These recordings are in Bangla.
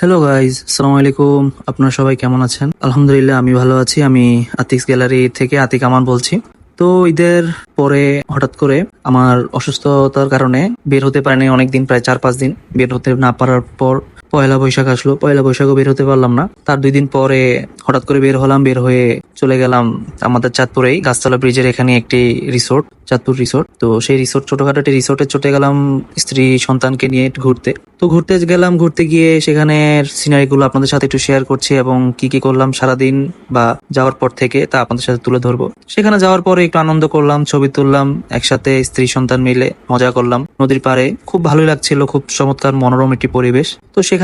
হ্যালো গাইজ সালাম আলাইকুম আপনারা সবাই কেমন আছেন? আলহামদুলিল্লাহ, আমি ভালো আছি। আমি আতিক গ্যালারি থেকে আতিক আমান বলছি। তো ঈদের পরে হঠাৎ করে আমার অসুস্থতার কারণে বের হতে পারেনি অনেকদিন, প্রায় চার পাঁচ দিন। বের হতে না পারার পর পয়লা বৈশাখ আসলো। পয়লা বৈশাখও বের হতে পারলাম না। তার দুই দিন পরে হঠাৎ করে বের হলাম, বের হয়ে চলে গেলাম আমাদের চাঁদপুরেই, গাছতলা ব্রিজের এখানে একটি রিসোর্ট চাঁদপুর রিসোর্ট তো সেই রিসোর্ট ছোটখাটো একটি রিসোর্টে চলে গেলাম স্ত্রী সন্তানকে নিয়ে ঘুরতে। তো ঘুরতে গেলাম, ঘুরতে গিয়ে সেখানে সিনারি গুলো আপনাদের সাথে একটু শেয়ার করছি এবং কি কি করলাম সারাদিন বা যাওয়ার পর থেকে তা আপনাদের সাথে তুলে ধরবো। সেখানে যাওয়ার পরে একটু আনন্দ করলাম, ছবি তুললাম, একসাথে স্ত্রী সন্তান মিলে মজা করলাম নদীর পাড়ে। খুব ভালোই লাগছিল, খুব চমৎকার মনোরম একটি পরিবেশ। তো সেখানের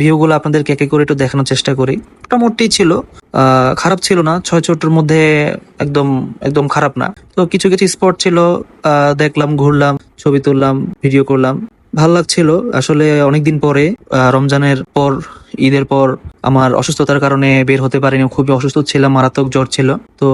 ভিউ গুলো আপনাদেরকে কে করে একটু দেখানোর চেষ্টা করি। মোটামুটি ছিল খারাপ ছিল না, ছয় চোটের মধ্যে একদম একদম খারাপ না। তো কিছু কিছু স্পট ছিল দেখলাম, ঘুরলাম, ছবি তুললাম ভিডিও করলাম। ভালো লাগছিল। আসলে অনেকদিন পরে রমজানের পর ঈদের পর আমার অসুস্থতার কারণে বের হতে পারিনি, খুবই অসুস্থ ছিলাম, মারাত্মক জ্বর ছিল। তো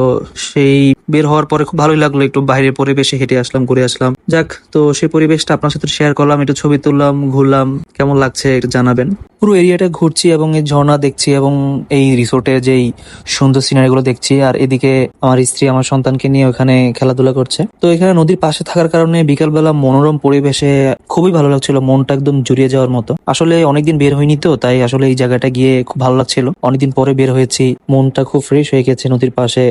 সেই বের হওয়ার পরে খুব ভালোই লাগল, একটু বাইরের পরিবেশে হেঁটে আসলাম, ঘুরে আসলাম। যাক, তো সেই পরিবেশটা আপনার সাথে শেয়ার করলাম, একটু ছবি তুললাম, ঘুরলাম, কেমন লাগছে একটু জানাবেন। পুরো এরিয়াটা ঘুরছি এবং এই ঝর্ণা দেখছি এবং এই রিসোর্টের যেই সুন্দর সিনারি গুলো দেখছি, আর এদিকে আমার স্ত্রী আমার সন্তানকে নিয়ে ওখানে খেলাধুলা করছে। তো এখানে নদীর পাশে থাকার কারণে বিকালবেলা মনোরম পরিবেশে খুবই ভালো লাগছিল, মনটা একদম জুড়িয়ে যাওয়ার মতো। আসলে অনেকদিন বের হয়নি তো, তাই আসলে এই জায়গাটা গিয়ে খুব ভালো লাগছিল। অনেকদিন পরে বের হয়েছি, মনটা খুব ফ্রেশ হয়ে গেছে নদীর পাশে।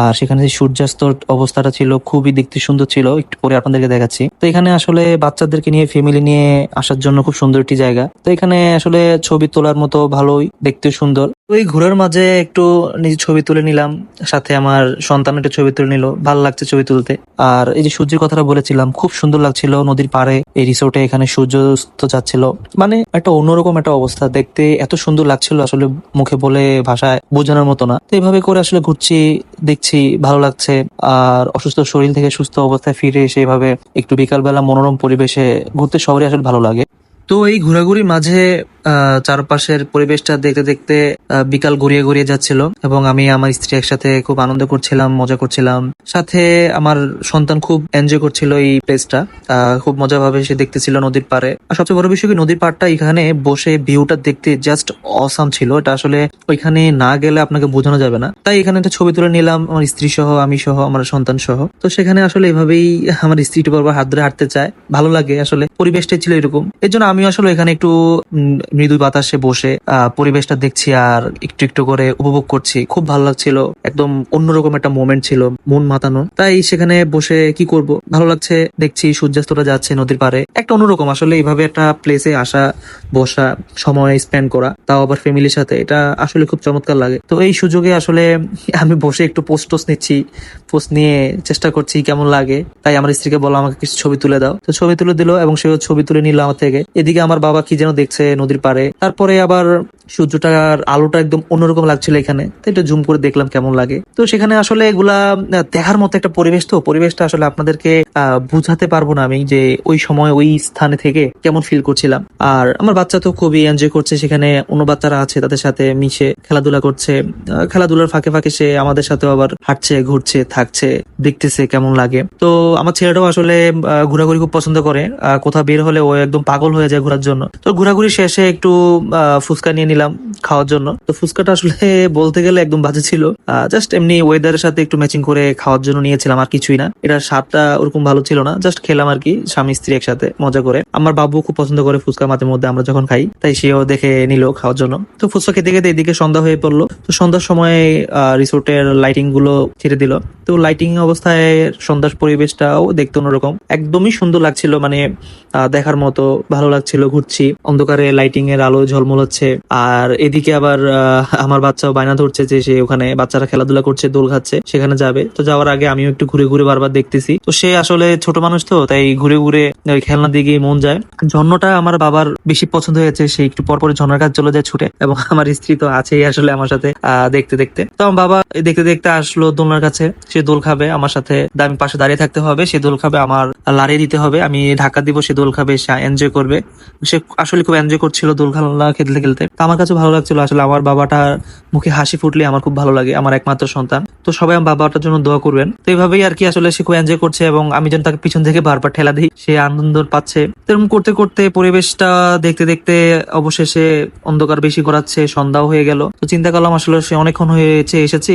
আর সেখানে যে সূর্যাস্তর অবস্থাটা ছিল খুবই দেখতে সুন্দর ছিল, একটু পরে আপনাদেরকে দেখাচ্ছি। তো এখানে আসলে বাচ্চাদেরকে নিয়ে ফ্যামিলি নিয়ে আসার জন্য খুব সুন্দর একটি জায়গা। তো এখানে আসলে ছবি তোলার মতো ভালোই, দেখতে সুন্দর। ওই ঘোরার মাঝে একটু নিজে ছবি তুলে নিলাম, সাথে আমার সন্তান একটা ছবি তুলে নিল, ভালো লাগছে ছবি তুলতে। আর এই যে সূর্যের কথাটা বলেছিলাম, খুব সুন্দর লাগছিল নদীর পাড়ে, এই রিসোর্টে এখানে সূর্যাস্ত যাচ্ছিল। মানে একটা অন্যরকম একটা অবস্থা, দেখতে এত সুন্দর লাগছিল আসলে মুখে বলে ভাষায় বোঝানোর মতো না। তো এভাবে করে আসলে ঘুরছি, দেখছি, ভালো লাগছে। আর অসুস্থ শরীর থেকে সুস্থ অবস্থায় ফিরে এসে এভাবে একটু বিকালবেলা মনোরম পরিবেশে ঘুরতে শহরে আসলে ভালো লাগে। তো এই ঘোরাঘুরির মাঝে চারপাশের পরিবেশটা দেখতে দেখতে বিকাল গড়িয়ে গড়িয়ে যাচ্ছিল এবং আমি আমার স্ত্রী একসাথে খুব আনন্দ করছিলাম, মজা করছিলাম। সাথে আমার সন্তান খুব এনজয় করছিল এই প্লেসটা খুব মজা ভাবে সে দেখতেছিল নদীর পাড়ে। আর সবচেয়ে বড় বিষয় কি, নদীর পাড়টা এখানে বসে ভিউটা দেখতে জাস্ট অসাম ছিল। এটা আসলে ওইখানে না গেলে আপনাকে বোঝানো যাবে না। তাই এখানে একটা ছবি তুলে নিলাম, আমার স্ত্রী সহ, আমি সহ, আমার সন্তান সহ। তো সেখানে আসলে এভাবেই আমার স্ত্রীটি বারবার হাত ধরে হাঁটতে চায়। ভালো লাগে আসলে, পরিবেশটাই ছিল এরকম। এর জন্য আমি আসলে এখানে একটু মৃদু বাতাসে বসে পরিবেশটা দেখছি আর একটু একটু করে উপভোগ করছি। খুব ভালো লাগছিল। একদম অন্যরকম একটা মোমেন্ট ছিল মন মাতানো তাই সেখানে বসে কি করব? ভালো লাগছে। দেখছি সূর্যাস্তটা যাচ্ছে নদীর পাড়ে। একটা অন্যরকম, আসলে এইভাবে একটা প্লেসে আসা, বসা, সময় স্পেন্ড করা, তাও আবার ফ্যামিলির সাথে, এটা আসলে খুব চমৎকার লাগে। তো এই সুযোগে আসলে আমি বসে একটু পোস্ট টোস্ট নিচ্ছি। পোস্ট নিয়ে চেষ্টা করছি কেমন লাগে। তাই আমার স্ত্রীকে বলো আমাকে কিছু ছবি তুলে দাও। তো ছবি তুলে দিল এবং সেও ছবি তুলে নিল আমার থেকে। এদিকে আমার বাবা কি যেন দেখছে নদীর পাড়ে তারপরে আবার সূর্যটার আলোটা একদম অন্যরকম লাগছিল এখানে। তো এটা জুম করে দেখলাম কেমন লাগে। তো সেখানে আসলে এগুলা দেখার মতো একটা পরিবেশ তো। পরিবেশটা আসলে আপনাদেরকে বুঝাতে পারব না আমি যে ওই সময়, ওই স্থানে থেকে কেমন ফিল করছিলাম। আর আমার বাচ্চা তো খুবই এনজয় করছে সেখানে। অন্য বাচ্চারা আছে তাদের সাথে মিশে খেলাধুলা করছে। খেলাধুলার ফাঁকে ফাঁকে সে আমাদের সাথেও আবার হাঁটছে, ঘুরছে, থাকছে, দেখতেছে কেমন লাগে। তো আমার ছেলেটাও আসলে ঘোরাঘুরি খুব পছন্দ করে। কোথাও বের হলে ও একদম পাগল হয়ে যায় ঘোরার জন্য। তো ঘোরাঘুরি শেষে একটু ফুচকা নিয়ে নিলাম খাওয়ার জন্য। তো ফুচকাটা আসলে বলতে গেলে একদম বাজে ছিল। জাস্ট এমনি ওয়েদারের সাথে একটু ম্যাচিং করে খাওয়ার জন্য নিয়েছিলাম, আর কিছুই না। এটা স্বাদটা ওরকম ভালো ছিল না। জাস্ট খেলাম আর কি, স্বামী, স্ত্রী একসাথে মজা করে। আমার বাবু খুব পছন্দ করে ফুচকা মাঝে মধ্যে, আমরা যখন খাই, তাই সেও দেখে নিল খাওয়ার জন্য। তো ফুচকা খেতে খেতে এদিকে সন্ধ্যা হয়ে পড়ল। তো সন্ধ্যার সময় রিসোর্টের লাইটিংগুলো ছেড়ে দিল। তো লাইটিং অবস্থায় সন্ধ্যার পরিবেশটাও দেখতে অন্যরকম। একদমই সুন্দর লাগছিল মানে দেখার মতো ভালো লাগছিল ঘুরছি। অন্ধকারে লাইটিং এর আলো ঝলমল হচ্ছে। আর এদিকে আবার আমার বাচ্চাও বায়না ধরছে যে সে ওখানে বাচ্চারা খেলাধুলা করছে, দোল খাচ্ছে, সেখানে যাবে। তো যাওয়ার আগে আমিও একটু ঘুরে ঘুরে বারবার দেখতেছি। তো সে আসলে ছোট মানুষ তো, তাই ঘুরে ঘুরে খেলনা দিকে মন যায়। ঝর্ণটা আমার বাবার বেশি পছন্দ হয়েছে, সে একটু পরপর ঝর্ণার কাছে চলে যায় ছুটে। এবং আমার স্ত্রী তো আছেই আসলে আমার সাথে দেখতে দেখতে। তো আমার বাবা দেখতে দেখতে আসলো দোলনার কাছে। সে দোল খাবে, আমার সাথে আমি পাশে দাঁড়িয়ে থাকতে হবে, সে দোল খাবে, আমার লাড়িয়ে দিতে হবে, আমি ঢাকা দিব, সে দোল খাবে, সে এনজয় করবে। সে আসলে খুব এনজয় করছিল দোল খেলা খেলতে খেলতে। আমার কাছে ভালো লাগছিল, আসলে আমার বাবাটার মুখে হাসি ফুটলে আমার খুব ভালো লাগে, আমার একমাত্র সন্তান। তো সবাই আমার বাবাটার জন্য দোয়া করবেন। তো এইভাবেই আর কি আসলে সে খুব এনজয় করছে এবং আমি যেন তাকে পিছন থেকে বারবার ঠেলা দিই, সে আনন্দ পাচ্ছে। এরকম করতে করতে পরিবেশটা দেখতে দেখতে অবশেষে অন্ধকার বেশি করাচ্ছে, সন্ধ্যাও হয়ে গেল। তো চিন্তা করলাম আসলে সে অনেকক্ষণ হয়েছে, এসেছি।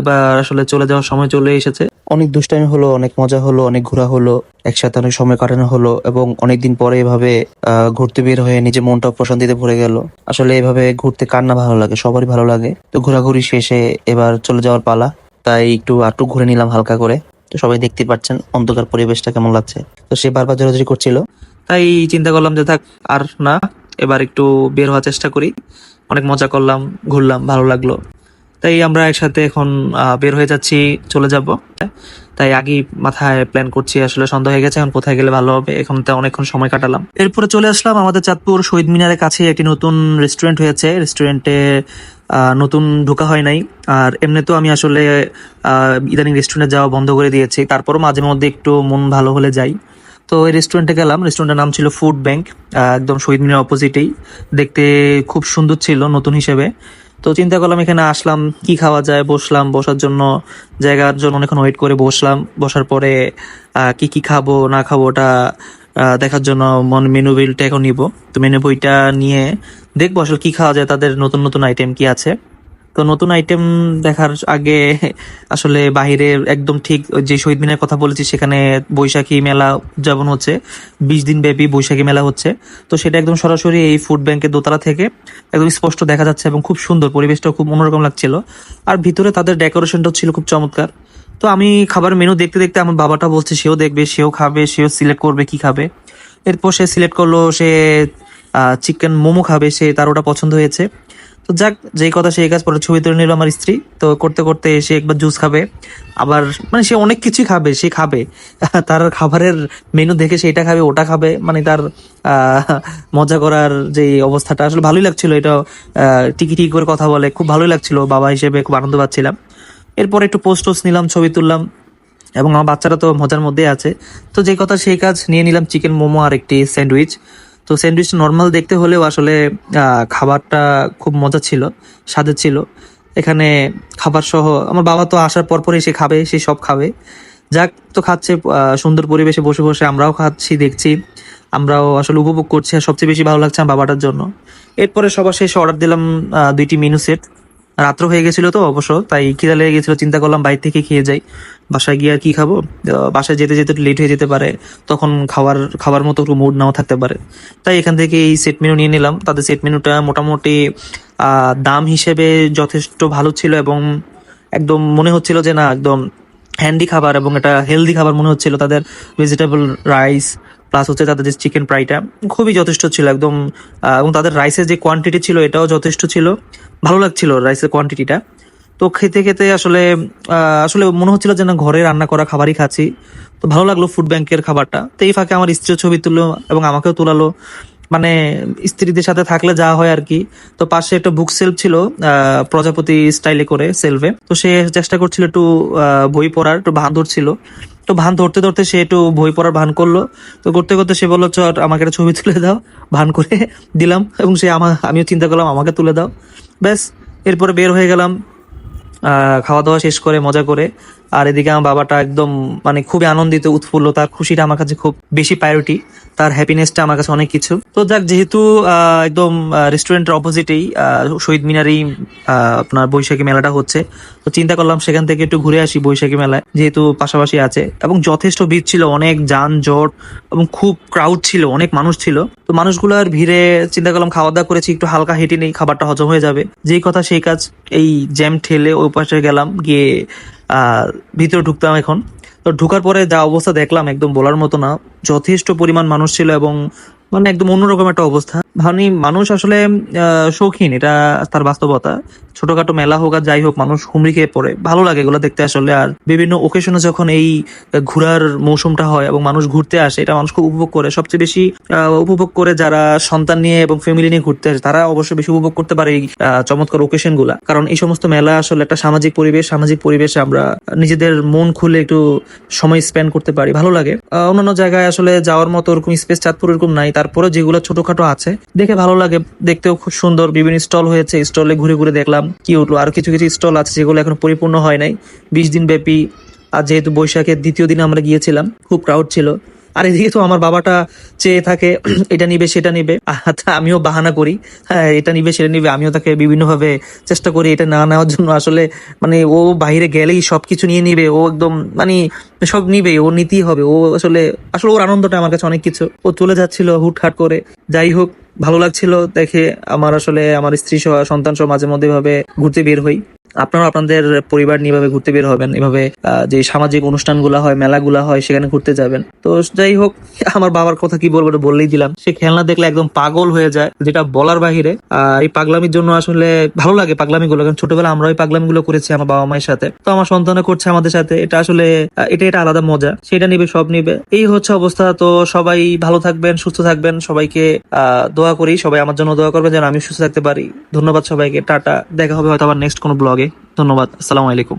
এবার আসলে চলে যাওয়ার সময় চলে এসেছে। অনেক দুষ্টামি হলো, অনেক মজা হলো, অনেক ঘোরা হলো, একসাথে অনেক সময় কাটানো হলো এবং অনেকদিন পরে এভাবে ঘুরতে বের হয়ে নিজের মনটা প্রশান্তিতে ভরে গেল। আসলে এভাবে ঘুরতে কার না ভালো লাগে? সবারই ভালো লাগে। তো ঘোরাঘুরি শেষে এবার চলে যাওয়ার পালা। তাই একটু আটু ঘুরে নিলাম হালকা করে। তো সবাই দেখতে পাচ্ছেন অন্ধকার পরিবেশটা কেমন লাগছে। তো সে বারবার জোরাজুরি করছিল। তাই চিন্তা করলাম যে থাক, আর না, এবার একটু বের হওয়ার চেষ্টা করি। অনেক মজা করলাম, ঘুরলাম, ভালো লাগল। তাই আমরা একসাথে এখন বের হয়ে যাচ্ছি, চলে যাব। তাই আগেই মাথায় প্ল্যান করছি, আসলে সন্ধ্যা হয়ে গেছে, এখন কোথায় গেলে ভালো হবে, এখন তো অনেকক্ষণ সময় কাটালাম। এরপরে চলে আসলাম আমাদের চাঁদপুর শহীদ মিনারের কাছে একটি নতুন রেস্টুরেন্ট হয়েছে। রেস্টুরেন্টে নতুন ঢোকা হয় নাই। আর এমনিতেও আমি আসলে ইদানিং রেস্টুরেন্টে যাওয়া বন্ধ করে দিয়েছি। তারপরও মাঝে মধ্যে একটু মন ভালো হলে যাই। তো এই রেস্টুরেন্টে গেলাম। রেস্টুরেন্টের নাম ছিল ফুড ব্যাংক একদম শহীদ মিনার অপোজিটেই দেখতে খুব সুন্দর ছিল নতুন হিসেবে। তো চিন্তা করলাম এখানে আসলাম, কি খাওয়া যায়, বসলাম, বসার জন্য জায়গার জন্য অনেকক্ষণ ওয়েট করে বসলাম, বসার পরে কি কি খাব, না খাব ওটা দেখার জন্য মন মেনু বিলটা এখন নিব। তো মেনু বইটা নিয়ে দেখব আসলে কি খাওয়া যায়, তাদের নতুন নতুন আইটেম কি আছে। তো নতুন আইটেম দেখার আগে আসলে বাইরে একদম ঠিক যে শহীদ মিনার কথা বলেছি, সেখানে বৈশাখী মেলা উদযাপন হচ্ছে, বিশ দিন ব্যাপী বৈশাখী মেলা হচ্ছে। তো সেটা একদম সরাসরি এই ফুড ব্যাংকের দোতলা থেকে একদম স্পষ্ট দেখা যাচ্ছে এবং খুব সুন্দর, পরিবেশটাও খুব অন্যরকম লাগছিল। আর ভিতরে তাদের ডেকোরেশনটাও ছিল খুব চমৎকার। তো আমি খাবার মেনু দেখতে দেখতে আমার বাবাটা বলছে, সেও দেখবে, সেও খাবে, সেও সিলেক্ট করবে কি খাবে? এরপর সে সিলেক্ট করল, সে চিকেন মোমো খাবে, সে তার ওটা পছন্দ হয়েছে। তো যাক, যেই কথা সেই কাজ পরে ছবি তুলে নিল আমার স্ত্রী। তো করতে করতে সে একবার জুস খাবে। আবার মানে সে অনেক কিছুই খাবে, সে খাবে। তার খাবারের মেনু দেখে সে এটা খাবে, ওটা খাবে। মানে তার মজা করার যে অবস্থাটা আসলে ভালোই লাগছিল। এটা টিকি টিকি করে কথা বলে, খুব ভালোই লাগছিল। বাবা হিসেবে খুব আনন্দ পাচ্ছিলাম। এরপর একটু পোস্ট টোস্ট নিলাম, ছবি তুললাম। এবং আমার বাচ্চারা তো মজার মধ্যে আছে। তো যে কথা সেই কাজ, নিয়ে নিলাম চিকেন মোমো আর একটি স্যান্ডউইচ তো স্যান্ডউইচ নর্মাল দেখতে হলেও আসলে খাবারটা খুব মজা ছিল, স্বাদের ছিল। এখানে খাবার সহ, আমার বাবা তো আসার পরপরই সে খাবে, সে সব খাবে। যাক, তো খাচ্ছে সুন্দর পরিবেশে বসে বসে আমরাও খাচ্ছি, দেখছি। আমরাও আসলে উপভোগ করছি, আর সবচেয়ে বেশি ভালো লাগছে আমার বাবাটার জন্য। এরপরে সবার শেষে অর্ডার দিলাম দুইটি মেনু সেট রাত্র হয়ে গেছিল তো অবশ্য, তাই খিদা লেগে গেছিল। চিন্তা করলাম বাইরে থেকে খেয়ে যাই। বাসায় গিয়ে আর কি খাব? বাসায় যেতে যেতে লেট হয়ে যেতে পারে। তখন খাওয়ার খাবার মতো একটু মুড নাও থাকতে পারে। তাই এখান থেকে এই সেট মেনু নিয়ে নিলাম। তাদের সেট মেনুটা মোটামুটি দাম হিসেবে যথেষ্ট ভালো ছিল এবং একদম মনে হচ্ছিল যে না, একদম হ্যান্ডি খাবার এবং এটা হেলদি খাবার মনে হচ্ছিল। তাদের ভেজিটেবল রাইস প্লাস হচ্ছে তাদের যে চিকেন ফ্রাইটা খুবই যথেষ্ট ছিল একদম এবং তাদের রাইসের যে কোয়ান্টিটি ছিল, এটাও যথেষ্ট ছিল। ভালো লাগছিল রাইসের কোয়ান্টিটিটা তো খেতে খেতে আসলে আসলে মনে হচ্ছিল যে না ঘরে রান্না করা খাবারই খাচ্ছি। তো ভালো লাগল ফুড ব্যাংকের খাবারটা। তো এই ফাঁকে আমার স্ত্রীও ছবি তুললো এবং আমাকেও তোলালো। মানে স্ত্রীদের সাথে থাকলে যা হয় আর কি। তো পাশে একটা বুক সেলফ ছিল প্রজাপতি স্টাইলে করে সেলফে তো সে চেষ্টা করছিল একটু বই পড়ার, একটু ভান ধরছিল। তো ভান ধরতে ধরতে সে একটু বই পড়ার ভান করল। তো করতে করতে সে বলল চল আমাকে একটা ছবি তুলে দাও। ভান করে দিলাম এবং সে আমার আমিও চিন্তা করলাম, আমাকে তুলে দাও। ব্যাস, এরপরে বের হয়ে গেলাম। খাওয়া দাওয়া শেষ করে মজা করে আর এদিকে আমার বাবাটা একদম মানে খুবই আনন্দিত, উৎফুল্ল, তার খুশিটা আমার কাছে খুব বেশি প্রায়োরিটি তার হ্যাপিনেসটা আমার কাছে অনেক কিছু। তো যাক, যেহেতু একদম রেস্টুরেন্টের অপোজিটেই শহীদ মিনারেই আপনার বৈশাখী মেলাটা হচ্ছে, তো চিন্তা করলাম সেখান থেকে একটু ঘুরে আসি বৈশাখী মেলায়, যেহেতু পাশাপাশি আছে। এবং যথেষ্ট ভিড় ছিল, অনেক যানজট এবং খুব ক্রাউড ছিল, অনেক মানুষ ছিল। তো মানুষগুলোর ভিড়ে চিন্তা করলাম খাওয়া দাওয়া করেছি, একটু হালকা হেঁটে নেই, খাবারটা হজম হয়ে যাবে। যেই কথা সেই কাজ, এই জ্যাম ঠেলে ওই পাশে গেলাম, গিয়ে ভিতরে ঢুকতাম এখন। তো ঢুকার পরে যা অবস্থা দেখলাম একদম বলার মতো না। যথেষ্ট পরিমাণ মানুষ ছিল এবং মানে একদম অন্যরকম একটা অবস্থা। ভাবনি মানুষ আসলে শৌখিন, এটা তার বাস্তবতা। ছোটখাটো মেলা হোক আর যাই হোক, মানুষ হুমড়ি খেয়ে পড়ে। ভালো লাগে এগুলো দেখতে আসলে। আর বিভিন্ন ওকেশনে যখন এই ঘোরার মৌসুমটা হয় এবং মানুষ ঘুরতে আসে, এটা মানুষ খুব উপভোগ করে। সবচেয়ে বেশি উপভোগ করে যারা সন্তান নিয়ে এবং ফ্যামিলি নিয়ে ঘুরতে আসে, তারা অবশ্যই বেশি উপভোগ করতে পারে এই চমৎকার ওকেশনগুলা। কারণ এই সমস্ত মেলা আসলে একটা সামাজিক পরিবেশ, সামাজিক পরিবেশে আমরা নিজেদের মন খুলে একটু সময় স্পেন্ড করতে পারি। ভালো লাগে। অন্যান্য জায়গায় আসলে যাওয়ার মতো ওরকম স্পেস চাঁদপুর এরকম নাই। তারপরে যেগুলো ছোটখাটো আছে দেখে ভালো লাগে। দেখতেও খুব সুন্দর। বিভিন্ন স্টল হয়েছে। স্টলে ঘুরে ঘুরে দেখলাম। কি উঠল আর কিছু কিছু স্টল আছে যেগুলো এখন পরিপূর্ণ হয় নাই। বিশ দিন ব্যাপী। আর যেহেতু বৈশাখের দ্বিতীয় দিনে আমরা গিয়েছিলাম, খুব ক্রাউড ছিল। আর এদিকে তো আমার বাবাটা চেয়ে থাকে, এটা নিবে, সেটা নিবে। আমিও বাহানা করি। হ্যাঁ এটা নিবে, সেটা নিবে। আমিও তাকে বিভিন্নভাবে চেষ্টা করি এটা না নেওয়ার জন্য। আসলে মানে ও বাইরে গেলেই সবকিছু নিয়ে নিবে। ও একদম মানে সব নিবে। ও নিতেই হবে। ও আসলে আসলে ওর আনন্দটা আমার কাছে অনেক কিছু। ও চলে যাচ্ছিল হুটহাট করে। যাই হোক ভালো লাগছিল দেখে আমার আসলে আমার স্ত্রী সহ সন্তান সহ মাঝে মধ্যে ভাবে ঘুরতে বের হই। আপনারা আপনাদের পরিবার নিয়ে এভাবে ঘুরতে বের হবেন, এভাবে যে সামাজিক অনুষ্ঠানগুলো হয়, মেলাগুলো হয়, সেখানে ঘুরতে যাবেন। তো যাই হোক, আমার বাবার কথা কি বলব বললেই দিলাম। সে খেলনা দেখলে একদম পাগল হয়ে যায়, যেটা বলার বাহিরে। এই পাগলামির জন্য আসলে ভালো লাগে পাগলামি গুলো কারণ ছোটবেলা আমরা ওই পাগলামি গুলো করেছি আমার বাবা মায়ের সাথে। তো আমার সন্তানও করছে আমাদের সাথে, এটা আসলে এটা এটা আলাদা মজা, সেটা নিবে, সব নিবে। এই হচ্ছে অবস্থা, তো সবাই ভালো থাকবেন, সুস্থ থাকবেন, সবাইকে দোয়া করি, সবাই আমার জন্য দোয়া করবেন, যেন আমি সুস্থ থাকতে পারি। ধন্যবাদ সবাইকে, টাটা, দেখা হবে হয়তো আবার নেক্সট কোনো ব্লগে ধন্যবাদ। আসসালামু আলাইকুম।